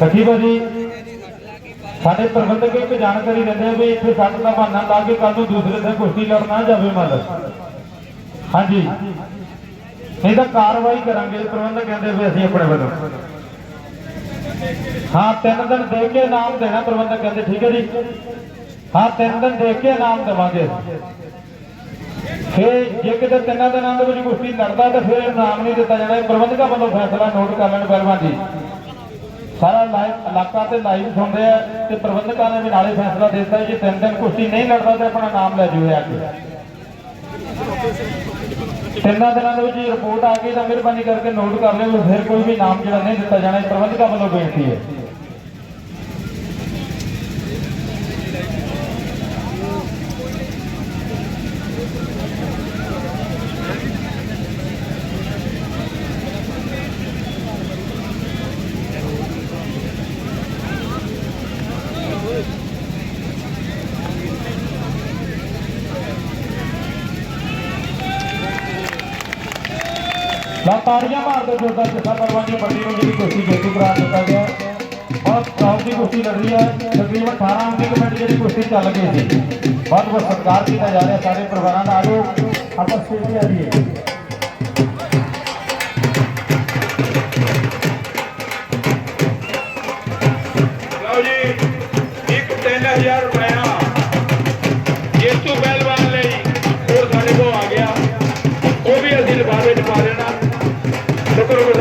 ਸਖੀ ਭਾਜੀ ਸਾਡੇ ਪ੍ਰਬੰਧਕ ਇੱਕ ਜਾਣਕਾਰੀ ਦਿੰਦੇ ਆ ਵੀ ਇੱਥੇ ਸੱਟ ਦਾ ਬਹਾਨਾ ਲਾ ਕੇ ਕੱਲ ਨੂੰ ਦੂਸਰੇ ਦਿਨ ਕੁਸ਼ਤੀ ਲੜਨਾ ਜਾਵੇ ਮਤਲਬ ਹਾਂਜੀ। ਨਹੀਂ ਤਾਂ ਕਾਰਵਾਈ ਕਰਾਂਗੇ, ਪ੍ਰਬੰਧਕ ਕਹਿੰਦੇ ਵੀ ਅਸੀਂ ਆਪਣੇ ਵੱਲੋਂ। ਹਾਂ, ਤਿੰਨ ਦਿਨ ਦੇ ਕੇ ਨਾਮ ਦੇਣਾ ਪ੍ਰਬੰਧਕ ਕਹਿੰਦੇ, ਠੀਕ ਹੈ ਜੀ? ਹਾਂ, ਤਿੰਨ ਦਿਨ ਦੇ ਕੇ ਨਾਮ ਦੇਵਾਂਗੇ। ਫਿਰ ਜੇ ਕਿਤੇ ਤਿੰਨਾਂ ਦਿਨਾਂ ਦੇ ਵਿੱਚ ਕੁਸ਼ਤੀ ਲੜਦਾ ਤਾਂ ਫਿਰ ਇਨਾਮ ਨਹੀਂ ਦਿੱਤਾ ਜਾਣਾ। ਪ੍ਰਬੰਧਕਾਂ ਵੱਲੋਂ ਫੈਸਲਾ ਨੋਟ ਕਰ ਲੈਣ ਪਹਿਲਵਾਨ ਜੀ। ਸਾਰਾ ਲਾਈਵ ਇਲਾਕਾ ਤੇ ਲਾਈਵ ਸੁਣਦੇ ਆ ਤੇ ਪ੍ਰਬੰਧਕਾਂ ਨੇ ਵੀ ਨਾਲੇ ਫੈਸਲਾ ਦੇ ਦਿੱਤਾ ਜੇ ਤਿੰਨ ਦਿਨ ਕੁਸ਼ਤੀ ਨਹੀਂ ਲੜਦਾ ਤੇ ਆਪਣਾ ਨਾਮ ਲੈ ਜੂਏ ਆ ਕੇ। ਤਿੰਨਾਂ ਦਿਨਾਂ ਦੇ ਵਿੱਚ ਰਿਪੋਰਟ ਆ ਗਈ ਤਾਂ ਮਿਹਰਬਾਨੀ ਕਰਕੇ ਨੋਟ ਕਰ ਲਿਓ, ਫਿਰ ਕੋਈ ਵੀ ਨਾਮ ਜਿਹੜਾ ਨਹੀਂ ਦਿੱਤਾ ਜਾਣਾ ਪ੍ਰਬੰਧਕਾਂ ਵੱਲੋਂ ਬੇਨਤੀ ਹੈ। ਲਾ ਤਾੜੀਆਂ ਮਾਰਦੇ ਜੋਦਾ ਜੱਸਾ ਪਰਵਾਨੀ ਪੱਟੀ ਨੂੰ ਜਿਹੜੀ ਕੁਸ਼ਤੀ ਜੇਤੂ ਕਰਾਰ ਦਿੱਤਾ ਗਿਆ। ਬਹੁਤ ਟੌਪ ਦੀ ਕੁਸ਼ਤੀ ਲੜ ਰਹੀ ਹੈ। ਤਕਰੀਬਨ 18 ਅੰਕੀ ਕਮੇਟੀ ਜਿਹੜੀ ਕੁਸ਼ਤੀ ਚੱਲ ਗਈ ਸੀ। ਬਹੁਤ ਬਹੁਤ ਸਤਿਕਾਰ ਕੀਤਾ ਜਾ ਰਿਹਾ ਸਾਰੇ ਪਰਿਵਾਰਾਂ ਦਾ ਆਜੋ ਆਪਾਂ ਸਟੇਜ ਤੇ ਆਈਏ ਲਓ ਜੀ, ਇੱਕ 3000 ਰੁਪਇਆ। ਜੇਤੂ ਪਹਿਲਵਾਨ ਲਈ ਉਹ ਸਾਡੇ ਕੋਲ ਆ ਗਿਆ। ਉਹ ਵੀ ਅਸੀਂ ਲਿਫਾਫੇ ਚ ਪਾ ਦੇਣਾ। Yo